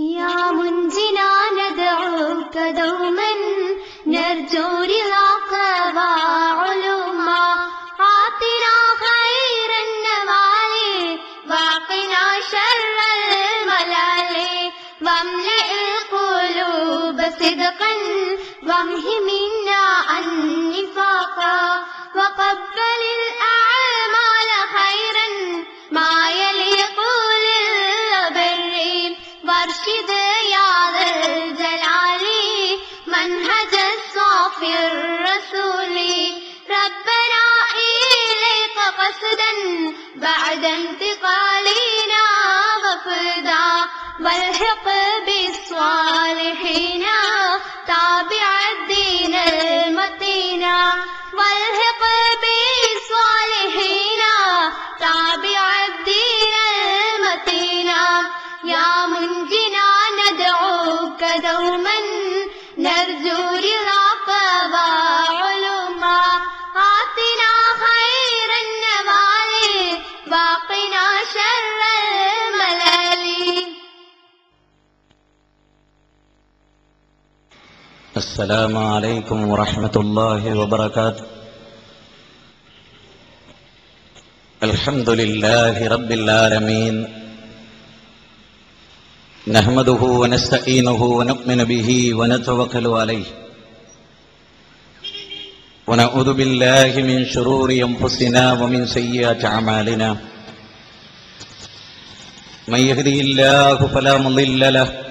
يا منجنا ندعوك دوما نرجو رضاك وعلوما آتنا خير النوال واقنا شر الملال واملئ القلوب صدقا وامه انتقالنا وفدا والحق بالصالحين تابع الدين المتين والحق بالصالحين السلام عليكم ورحمة الله وبركاته. الحمد لله رب العالمين. نحمده ونستعينه ونؤمن به ونتوكل عليه. ونعوذ بالله من شرور أنفسنا ومن سيئات أعمالنا. من يهدي الله فلا مضل له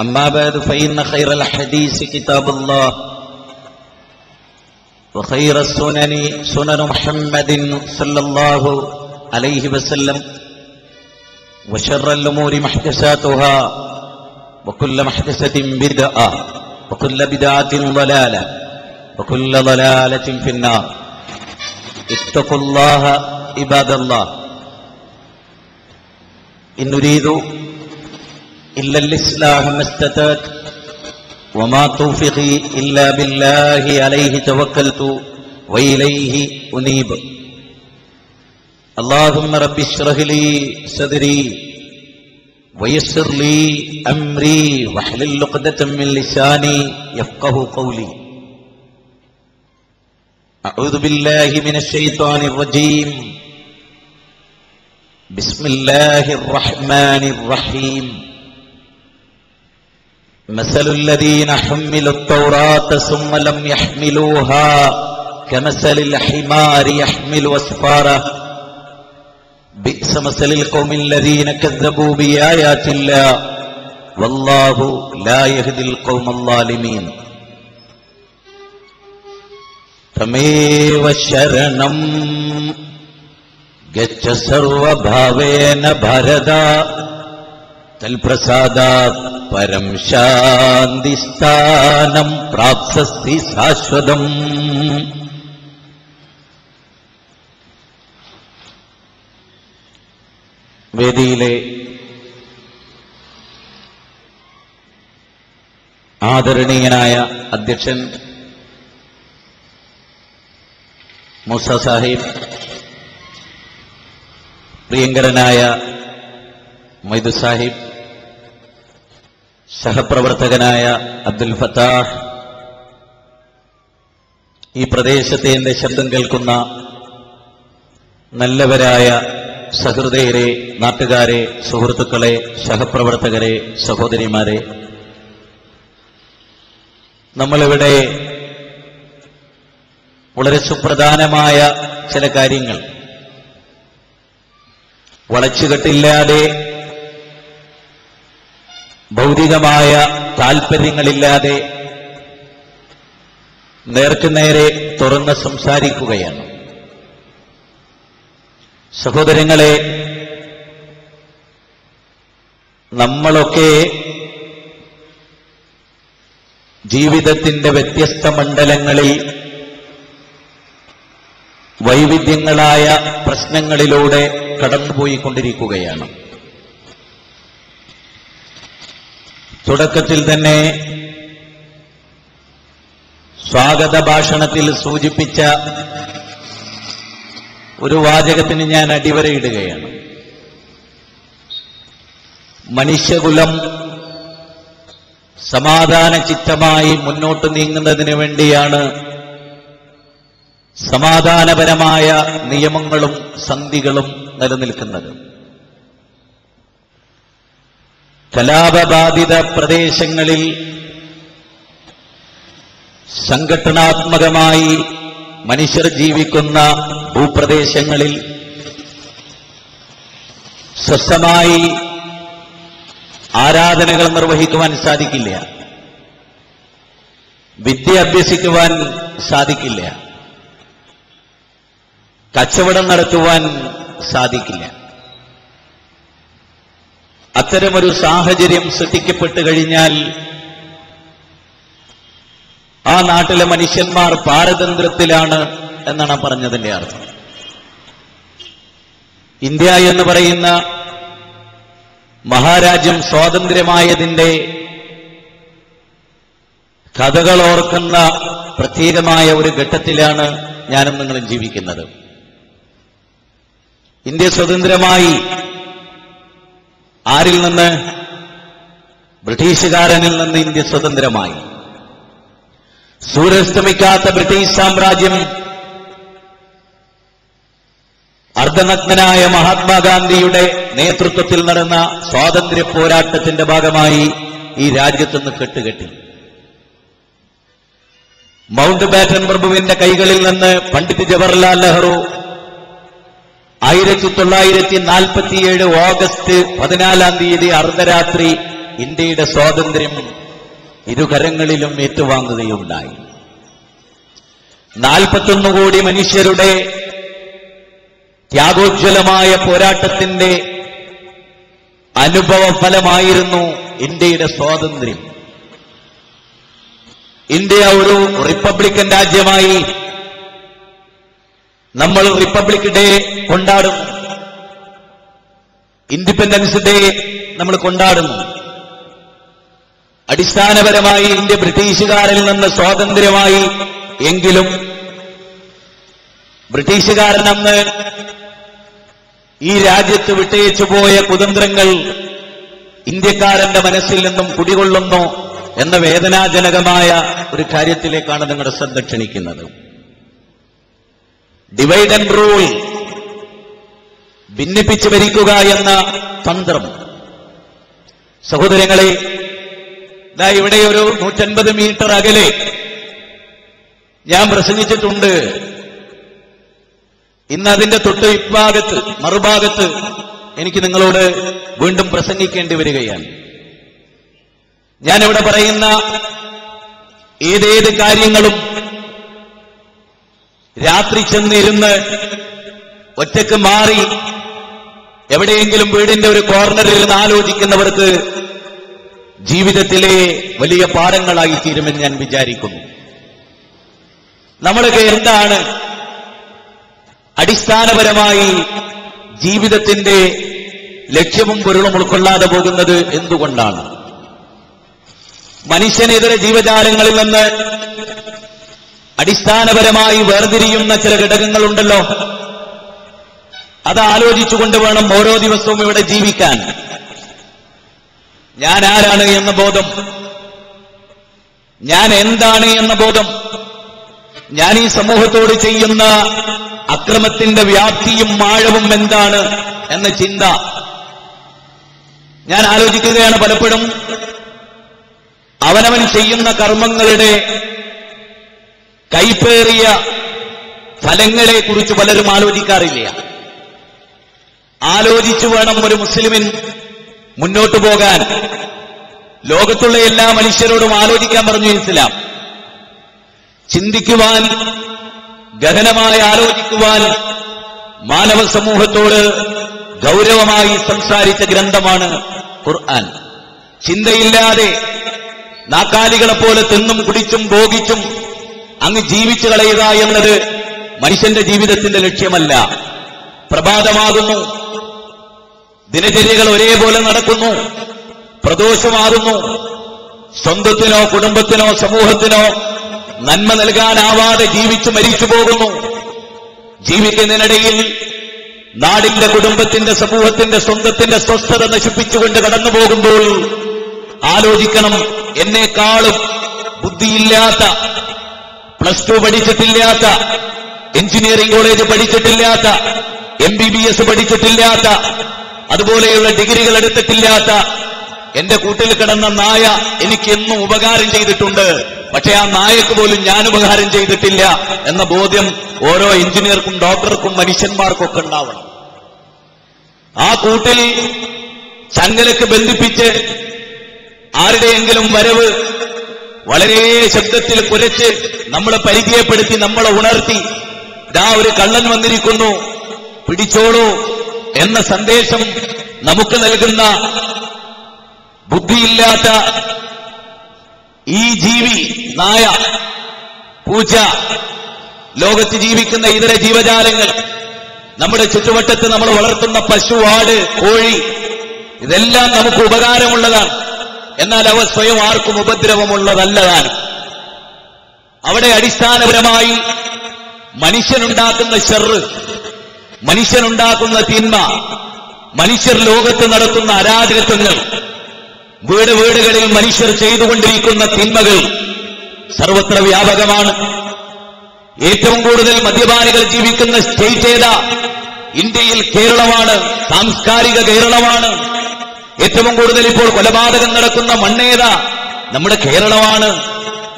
أما بعد فإن خير الحديث كتاب الله وخير السنن سنن محمد صلى الله عليه وسلم وشر الأمور محدثاتها وكل محدثة بدعة وكل بدعة ضلالة وكل ضلالة في النار. اتقوا الله عباد الله. إن نريد إلا الإصلاح ما استطعت وما توفيقي إلا بالله عليه توكلت وإليه أنيب. اللهم رب اشرح لي صدري ويسر لي أمري واحلل عقدة من لساني يفقه قولي. أعوذ بالله من الشيطان الرجيم. بسم الله الرحمن الرحيم. مثل الذين حملوا التوراة ثم لم يحملوها كمثل الحمار يحمل أسفارا بئس مثل القوم الذين كذبوا بآيات الله والله لا يهدي القوم الظالمين തമേവ ശരണം ഗച്ഛ സർവഭാവേന ഭരത തൽപ്രസാദാത് പരം ശാന്തിസ്ഥാനം പ്രാപ്സസ്തി ശാശ്വതം. വേദിയിലെ ആദരണീയനായ അധ്യക്ഷൻ മൂസ സാഹിബ് പ്രിയങ്കരനായ മൈദു സാഹിബ് സഹപ്രവർത്തകനായ അബ്ദുൽ ഫത്താഹ് ഈ പ്രദേശത്തെ എന്റെ ശബ്ദം കേൾക്കുന്ന നല്ലവരായ സഹൃദയരെ നാട്ടുകാരെ സുഹൃത്തുക്കളെ സഹപ്രവർത്തകരെ സഹോദരിമാരെ നമ്മളിവിടെ വളരെ സുപ്രധാനമായ ചില കാര്യങ്ങൾ. വളച്ചുകെട്ടില്ലാതെ ഭൗതികമായ താൽപ്പര്യങ്ങളില്ലാതെ നേർക്കുനേരെ തുറന്ന് സംസാരിക്കുകയാണ്. സഹോദരങ്ങളെ നമ്മളൊക്കെ ജീവിതത്തിന്റെ വ്യത്യസ്ത മണ്ഡലങ്ങളിൽ വൈവിധ്യങ്ങളായ പ്രശ്നങ്ങളിലൂടെ കടന്നുപോയിക്കൊണ്ടിരിക്കുകയാണ്. തുടക്കത്തിൽ തന്നെ സ്വാഗത ഭാഷണത്തിൽ സൂചിപ്പിച്ച ഒരു വാചകത്തിന് ഞാൻ അടിവരയിടുകയാണ്. മനുഷ്യകുലം സമാധാന ചിത്തമായി മുന്നോട്ട് നീങ്ങുന്നതിന് വേണ്ടിയാണ് സമാധാനപരമായ നിയമങ്ങളും സന്ധികളും നിലനിൽക്കുന്നത്. കലാപബാധിത പ്രദേശങ്ങളിൽ സംഘടനാത്മകമായി മനുഷ്യർ ജീവിക്കുന്ന ഭൂപ്രദേശങ്ങളിൽ സ്വസ്ഥമായി ആരാധനകൾ നിർവഹിക്കുവാൻ സാധിക്കില്ല. വിദ്യ അഭ്യസിക്കുവാൻ സാധിക്കില്ല. കച്ചവടം നടത്തുവാൻ സാധിക്കില്ല. അത്തരമൊരു സാഹചര്യം സൃഷ്ടിക്കപ്പെട്ടു കഴിഞ്ഞാൽ ആ നാട്ടിലെ മനുഷ്യന്മാർ പാരതന്ത്രത്തിലാണ് എന്നാണ് പറഞ്ഞതിന്റെ അർത്ഥം. ഇന്ത്യ എന്ന് പറയുന്ന മഹാരാജ്യം സ്വാതന്ത്ര്യമായതിന്റെ കഥകൾ ഓർക്കുന്ന പ്രത്യേകമായ ഒരു ഘട്ടത്തിലാണ് ഞാനും നിങ്ങളും ജീവിക്കുന്നത്. ഇന്ത്യ സ്വതന്ത്രമായി ആരിൽ നിന്ന്? ബ്രിട്ടീഷുകാരനിൽ നിന്ന് ഇന്ത്യ സ്വതന്ത്രമായി. സൂര്യസ്തമിക്കാത്ത ബ്രിട്ടീഷ് സാമ്രാജ്യം അർദ്ധനഗ്നനായ മഹാത്മാഗാന്ധിയുടെ നേതൃത്വത്തിൽ നടന്ന സ്വാതന്ത്ര്യ പോരാട്ടത്തിന്റെ ഭാഗമായി ഈ രാജ്യത്തുനിന്ന് കെട്ടുകെട്ടി. മൗണ്ട് ബാറ്റൻ പ്രഭുവിന്റെ കൈകളിൽ നിന്ന് പണ്ഡിറ്റ് ജവഹർലാൽ നെഹ്റു ആയിരത്തി തൊള്ളായിരത്തി നാൽപ്പത്തിയേഴ് ഓഗസ്റ്റ് പതിനാലാം തീയതി അർദ്ധരാത്രി ഇന്ത്യയുടെ സ്വാതന്ത്ര്യം ഇരുകരങ്ങളിലും ഏറ്റുവാങ്ങുകയുണ്ടായി. നാൽപ്പത്തൊന്ന് കോടി മനുഷ്യരുടെ ത്യാഗോജ്വലമായ പോരാട്ടത്തിന്റെ അനുഭവ ഫലമായിരുന്നു ഇന്ത്യയുടെ സ്വാതന്ത്ര്യം. ഇന്ത്യ ഒരു റിപ്പബ്ലിക്കൻ രാജ്യമായി നമ്മൾ റിപ്പബ്ലിക് ഡേ കൊണ്ടാടുന്നു ഇൻഡിപെൻഡൻസ് ഡേ നമ്മൾ കൊണ്ടാടുന്നു അടിസ്ഥാനപരമായി ഇന്ത്യ ബ്രിട്ടീഷുകാരിൽ നിന്ന് സ്വാതന്ത്ര്യമായി എങ്കിലും ബ്രിട്ടീഷുകാരൻ അന്ന് ഈ രാജ്യത്ത് വിട്ടയച്ചു പോയ കുതന്ത്രങ്ങൾ ഇന്ത്യക്കാരന്റെ മനസ്സിൽ നിന്നും കുടികൊള്ളുന്നു എന്ന വേദനാജനകമായ ഒരു കാര്യത്തിലേക്കാണ് നിങ്ങളുടെ ശ്രദ്ധ ക്ഷണിക്കുന്നത്. ഡിവൈഡ് ആൻഡ് റൂൾ ഭിന്നിപ്പിച്ച് ഭരിക്കുക എന്ന തന്ത്രം. സഹോദരങ്ങളെ ദാ ഇവിടെ ഒരു നൂറ്റൻപത് മീറ്റർ അകലെ ഞാൻ പ്രസംഗിച്ചിട്ടുണ്ട്. ഇന്ന് അതിന്റെ തൊട്ട് ഇഭാഗത്ത് മറുഭാഗത്ത് എനിക്ക് നിങ്ങളോട് വീണ്ടും പ്രസംഗിക്കേണ്ടി വരികയാണ്. ഞാനിവിടെ പറയുന്ന ഏതേത് കാര്യങ്ങളും രാത്രി ചെന്നിരുന്ന് ഒറ്റയ്ക്ക് മാറി എവിടെയെങ്കിലും വീടിന്റെ ഒരു കോർണറിൽ ഇരുന്ന് ആലോചിക്കുന്നവർക്ക് ജീവിതത്തിലെ വലിയ പാഠങ്ങളായി തീരുമെന്ന് ഞാൻ വിചാരിക്കുന്നു. നമ്മളൊക്കെ എന്താണ് അടിസ്ഥാനപരമായി ജീവിതത്തിന്റെ ലക്ഷ്യവും പൊരുളും ഉൾക്കൊള്ളാതെ പോകുന്നത് എന്തുകൊണ്ടാണ്? മനുഷ്യനെതിരെ ജീവജാലങ്ങളിൽ നിന്ന് അടിസ്ഥാനപരമായി വേർതിരിയുന്ന ചില ഘടകങ്ങളുണ്ടല്ലോ. അത് ആലോചിച്ചുകൊണ്ട് വേണം ഓരോ ദിവസവും ഇവിടെ ജീവിക്കാൻ. ഞാൻ ആരാണ് എന്ന ബോധം. ഞാൻ എന്താണ് എന്ന ബോധം. ഞാൻ ഈ സമൂഹത്തോട് ചെയ്യുന്ന അക്രമത്തിന്റെ വ്യാപ്തിയും ആഴവും എന്താണ് എന്ന ചിന്ത. ഞാൻ ആലോചിക്കുകയാണ് പലപ്പോഴും. അവനവൻ ചെയ്യുന്ന കർമ്മങ്ങളുടെ കൈപ്പേറിയ ഫലങ്ങളെ കുറിച്ച് പലരും ആലോചിക്കാറില്ല. ആലോചിച്ചു വേണം ഒരു മുസ്ലിമിൻ മുന്നോട്ടു പോകാൻ. ലോകത്തുള്ള എല്ലാ മനുഷ്യരോടും ആലോചിക്കാൻ പറഞ്ഞു ഇസ്ലാം. ചിന്തിക്കുവാൻ ഗഹനമായി ആലോചിക്കുവാൻ മാനവ സമൂഹത്തോട് ഗൗരവമായി സംസാരിച്ച ഗ്രന്ഥമാണ് ഖുർആൻ. ചിന്തയില്ലാതെ നാക്കാലികളെപ്പോലെ തിന്നും കുടിച്ചും ഭോഗിച്ചും അങ്ങ് ജീവിച്ചു കളയുക എന്നത് മനുഷ്യന്റെ ജീവിതത്തിന്റെ ലക്ഷ്യമല്ല. പ്രഭാതമാകുന്നു. ദിനചര്യകൾ ഒരേപോലെ നടക്കുന്നു. പ്രദോഷമാകുന്നു. സ്വന്തത്തിനോ കുടുംബത്തിനോ സമൂഹത്തിനോ നന്മ നൽകാനാവാതെ ജീവിച്ചു മരിച്ചു പോകുന്നു. ജീവിക്കുന്നതിനിടയിൽ നാടിന്റെ കുടുംബത്തിന്റെ സമൂഹത്തിന്റെ സ്വന്തത്തിന്റെ സ്വസ്ഥത നശിപ്പിച്ചുകൊണ്ട് കടന്നു പോകുമ്പോൾ ആലോചിക്കണം. എന്നെക്കാളും ബുദ്ധിയില്ലാത്ത പ്ലസ് ടു പഠിച്ചിട്ടില്ലാത്ത എഞ്ചിനീയറിംഗ് കോളേജ് പഠിച്ചിട്ടില്ലാത്ത എം ബി ബി എസ് പഠിച്ചിട്ടില്ലാത്ത അതുപോലെയുള്ള ഡിഗ്രികൾ എടുത്തിട്ടില്ലാത്ത എന്റെ കൂട്ടിൽ കിടന്ന നായ എനിക്ക് എന്നും ഉപകാരം ചെയ്തിട്ടുണ്ട്. പക്ഷെ ആ നായക്ക് പോലും ഞാൻ ഉപകാരം ചെയ്തിട്ടില്ല എന്ന ബോധ്യം ഓരോ എഞ്ചിനീയർക്കും ഡോക്ടർക്കും മനുഷ്യന്മാർക്കൊക്കെ ഉണ്ടാവണം. ആ കൂട്ടിൽ ചങ്ങലക്ക് ബന്ധിപ്പിച്ച് ആരുടെയെങ്കിലും വരവ് വളരെ ശബ്ദത്തിൽ കുരച്ച് നമ്മളെ പരിചയപ്പെടുത്തി നമ്മളെ ഉണർത്തി ദാ ഒരു കള്ളൻ വന്നിരിക്കുന്നു പിടിച്ചോളൂ എന്ന സന്ദേശം നമുക്ക് നൽകുന്ന ബുദ്ധിയില്ലാത്ത ഈ ജീവി നായ പൂച്ച ലോകത്ത് ജീവിക്കുന്ന ഇതര ജീവജാലങ്ങൾ നമ്മുടെ ചുറ്റുവട്ടത്ത് നമ്മൾ വളർത്തുന്ന പശു ആട് കോഴി ഇതെല്ലാം നമുക്ക് ഉപകാരമുള്ളതാണ്. എന്നാൽ അവ സ്വയം ആർക്കും ഉപദ്രവമുള്ളതല്ലതാണ് അവിടെ അടിസ്ഥാനപരമായി മനുഷ്യനുണ്ടാക്കുന്ന ഷെറ് മനുഷ്യനുണ്ടാക്കുന്ന തിന്മ മനുഷ്യർ ലോകത്ത് നടത്തുന്ന അരാജകത്വങ്ങൾ വീട് വീടുകളിൽ മനുഷ്യർ ചെയ്തുകൊണ്ടിരിക്കുന്ന തിന്മകൾ സർവത്ര വ്യാപകമാണ്. ഏറ്റവും കൂടുതൽ മദ്യപാനികൾ ജീവിക്കുന്ന സ്റ്റേറ്റ് ഏതാ? ഇന്ത്യയിൽ കേരളമാണ് സാംസ്കാരിക കേരളമാണ്. ഏറ്റവും കൂടുതൽ ഇപ്പോൾ കൊലപാതകം നടക്കുന്ന മണ്ണേതാ? നമ്മുടെ കേരളമാണ്.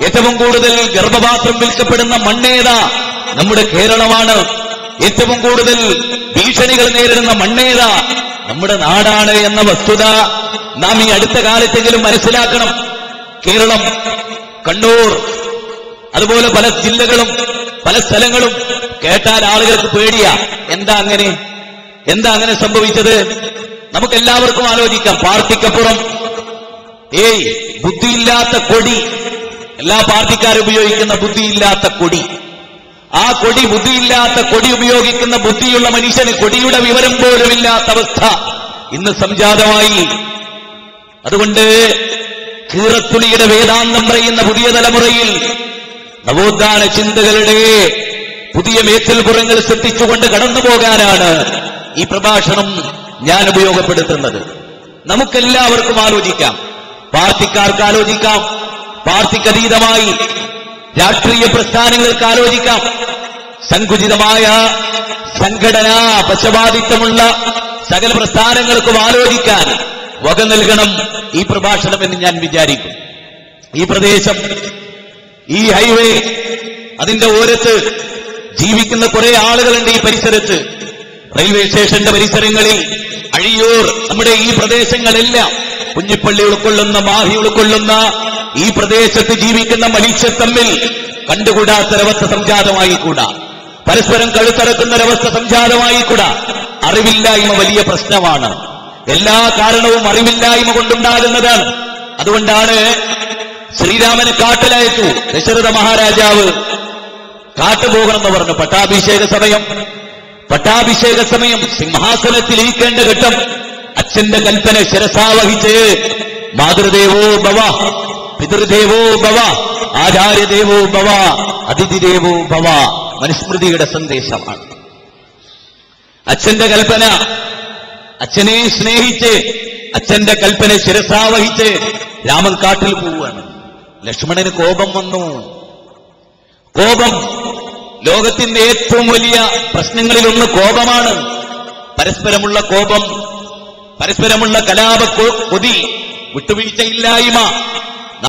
ഏറ്റവും കൂടുതൽ ഗർഭപാത്രം വിൽക്കപ്പെടുന്ന മണ്ണേതാ? നമ്മുടെ കേരളമാണ്. ഏറ്റവും കൂടുതൽ ഭീഷണികൾ നേരിടുന്ന മണ്ണേതാ? നമ്മുടെ നാടാണ് എന്ന വസ്തുത നാം ഈ അടുത്ത കാലത്തെങ്കിലും മനസ്സിലാക്കണം. കേരളം കണ്ണൂർ അതുപോലെ പല ജില്ലകളും പല സ്ഥലങ്ങളും കേട്ടാൽ ആളുകൾക്ക് പേടിയാ. എന്താ അങ്ങനെ? എന്താ അങ്ങനെ സംഭവിച്ചത്? നമുക്ക് എല്ലാവർക്കും ആലോചിക്കാം പാർട്ടിക്കപ്പുറം. ഏയ് ബുദ്ധിയില്ലാത്ത കൊടി. എല്ലാ പാർട്ടിക്കാരും ഉപയോഗിക്കുന്ന ബുദ്ധിയില്ലാത്ത കൊടി. ആ കൊടി ബുദ്ധിയില്ലാത്ത കൊടി ഉപയോഗിക്കുന്ന ബുദ്ധിയുള്ള മനുഷ്യന് കൊടിയുടെ വിവരം പോലും ഇല്ലാത്ത അവസ്ഥ ഇന്ന് സംജാതമായി. അതുകൊണ്ട് കീറത്തുണിയുടെ വേദാന്തം പറയുന്ന പുതിയ തലമുറയിൽ നവോത്ഥാന ചിന്തകളുടെ പുതിയ മേച്ചൽപുറങ്ങൾ ശ്രദ്ധിച്ചുകൊണ്ട് കടന്നു പോകാനാണ് ഈ പ്രഭാഷണം. ഞാൻ ഉപയോഗപ്പെടുത്തുന്നത്. നമുക്കെല്ലാവർക്കും ആലോചിക്കാം. പാർട്ടിക്കാർക്ക് ആലോചിക്കാം. പാർട്ടിക്കതീതമായി രാഷ്ട്രീയ പ്രസ്ഥാനങ്ങൾക്ക് ആലോചിക്കാം. സങ്കുചിതമായ സംഘടനാ പക്ഷപാതിത്വമുള്ള സകല പ്രസ്ഥാനങ്ങൾക്കും ആലോചിക്കാൻ വക നൽകണം ഈ പ്രഭാഷണം എന്ന് ഞാൻ വിചാരിക്കും. ഈ പ്രദേശം ഈ ഹൈവേ അതിന്റെ ഓരത്ത് ജീവിക്കുന്ന കുറെ ആളുകളുണ്ട് ഈ പരിസരത്ത്. റെയിൽവേ സ്റ്റേഷന്റെ പരിസരങ്ങളിൽ അഴിയൂർ നമ്മുടെ ഈ പ്രദേശങ്ങളെല്ലാം കുഞ്ഞിപ്പള്ളി ഉൾക്കൊള്ളുന്ന മാഹി ഉൾക്കൊള്ളുന്ന ഈ പ്രദേശത്ത് ജീവിക്കുന്ന മനുഷ്യ തമ്മിൽ കണ്ടുകൂടാത്തൊരവസ്ഥ സംജാതമായി കൂടാ പരസ്പരം കഴുത്തറക്കുന്ന ഒരവസ്ഥ സംജാതമായി കൂടാ അറിവില്ലായ്മ വലിയ പ്രശ്നമാണ്. എല്ലാ കാരണവും അറിവില്ലായ്മ കൊണ്ടുണ്ടാകുന്നതാണ്. അതുകൊണ്ടാണ് ശ്രീരാമന് കാട്ടിലയച്ചു ദശരഥ മഹാരാജാവ്. കാട്ടുപോകണമെന്ന് പറഞ്ഞു. പട്ടാഭിഷേക സമയം. പട്ടാഭിഷേക സമയം സിംഹാസനത്തിൽ ഇരിക്കേണ്ട ഘട്ടം. അച്ഛന്റെ കൽപ്പന ശിരസാവഹിച്ച് മാതൃദേവോ ഭവ പിതൃദേവോ ഭവ ആചാര്യദേവോ ഭവ അതിഥിദേവോ ഭവ മനുസ്മൃതിയുടെ സന്ദേശമാണ്. അച്ഛന്റെ കൽപ്പന അച്ഛനെ സ്നേഹിച്ച് അച്ഛന്റെ കൽപ്പന ശിരസാവഹിച്ച് രാമൻ കാട്ടിൽ പോവുകയാണ്. ലക്ഷ്മണന് കോപം വന്നു. കോപം ലോകത്തിന്റെ ഏറ്റവും വലിയ പ്രശ്നങ്ങളിലൊന്ന് കോപമാണ്. പരസ്പരമുള്ള കോപം പരസ്പരമുള്ള കലാപ കൊതി വിട്ടുവീഴ്ചയില്ലായ്മ.